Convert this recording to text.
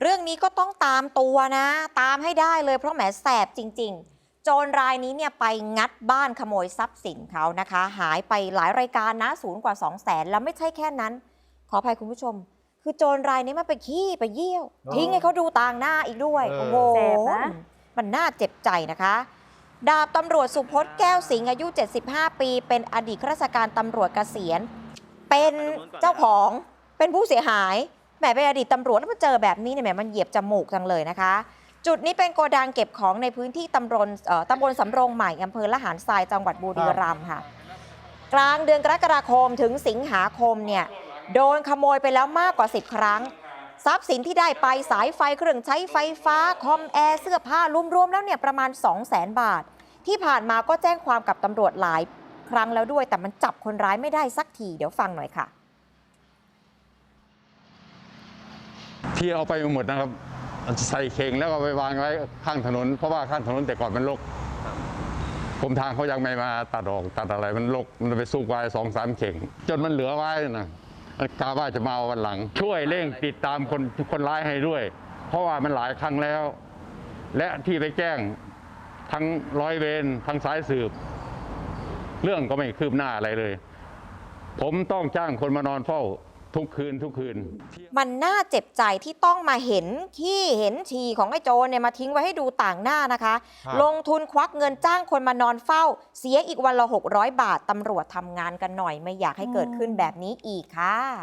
เรื่องนี้ก็ต้องตามตัวนะ ตามให้ได้เลยเพราะแหมแสบจริง ๆ โจรรายนี้เนี่ยไปงัดบ้านขโมยทรัพย์สินเขานะคะ หายไปหลายรายการนะศูนย์กว่า 2 0 0แสนแล้วไม่ใช่แค่นั้น ขออภัยคุณผู้ชม คือโจรรายนี้มันไปขี้ไปเยี่ยว อ๋อทิ้งให้เขาดูต่างหน้าอีกด้วย เออ โอ้โหแสบนะ มันน่าเจ็บใจนะคะ ดาบตำรวจสุพจน์แก้วสิงห์อายุ 75 ปี เป็นอดีตข้าราชการตำรวจเกษียณ เป็นเจ้าของเป็นผู้เสียหาย แหมเป็นอดีตตำรวจแล้วมาเจอแบบนี้เนี่ยแหมมันเหยียบจมูกจังเลยนะคะ จุดนี้เป็นโกดังเก็บของในพื้นที่ตำบลตำบลสำโรงใหม่อำเภอละหารทรายจังหวัดบุรีรัมย์ค่ะ กลางเดือนกรกฎาคมถึงสิงหาคมเนี่ยโดนขโมยไปแล้วมากกว่า 10 ครั้ง ทรัพย์สินที่ได้ไปสายไฟเครื่องใช้ไฟฟ้า คอมแอร์เสื้อผ้ารวมๆแล้วเนี่ยประมาณ 2 0 0 0 0 0บาท ที่ผ่านมาก็แจ้งความกับตำรวจหลายครั้งแล้วด้วย แต่มันจับคนร้ายไม่ได้สักทีเดี๋ยวฟังหน่อยค่ะ ที่เอาไปหมดนะครับใส่เข่งแล้วก็ไปวางไว้ข้างถนน เพราะว่าข้างถนนแต่ก่อนมันรกผมทางเขายังไม่มาตัดออกตัดอะไรมันรกมันไปสู้ไว้สองสามเข่ง จนมันเหลือไว้นะกาว่าจะมาเอาวันหลัง ช่วยเร่งติดตามคนคนร้ายให้ด้วย เพราะว่ามันหลายครั้งแล้ว และที่ไปแจ้งทั้งร้อยเวรทั้งสายสืบ เรื่องก็ไม่คืบหน้าอะไรเลย ผมต้องจ้างคนมานอนเฝ้า ทุกคืนทุกคืน มันน่าเจ็บใจที่ต้องมาเห็นขี้เห็นฉี่ของไอ้โจรเนี่ยมาทิ้งไว้ให้ดูต่างหน้านะคะ ครับ ลงทุนควักเงินจ้างคนมานอนเฝ้า เสียอีกวันละ 600 บาทตำรวจทำงานกันหน่อยไม่อยากให้เกิดขึ้นแบบนี้อีกค่ะ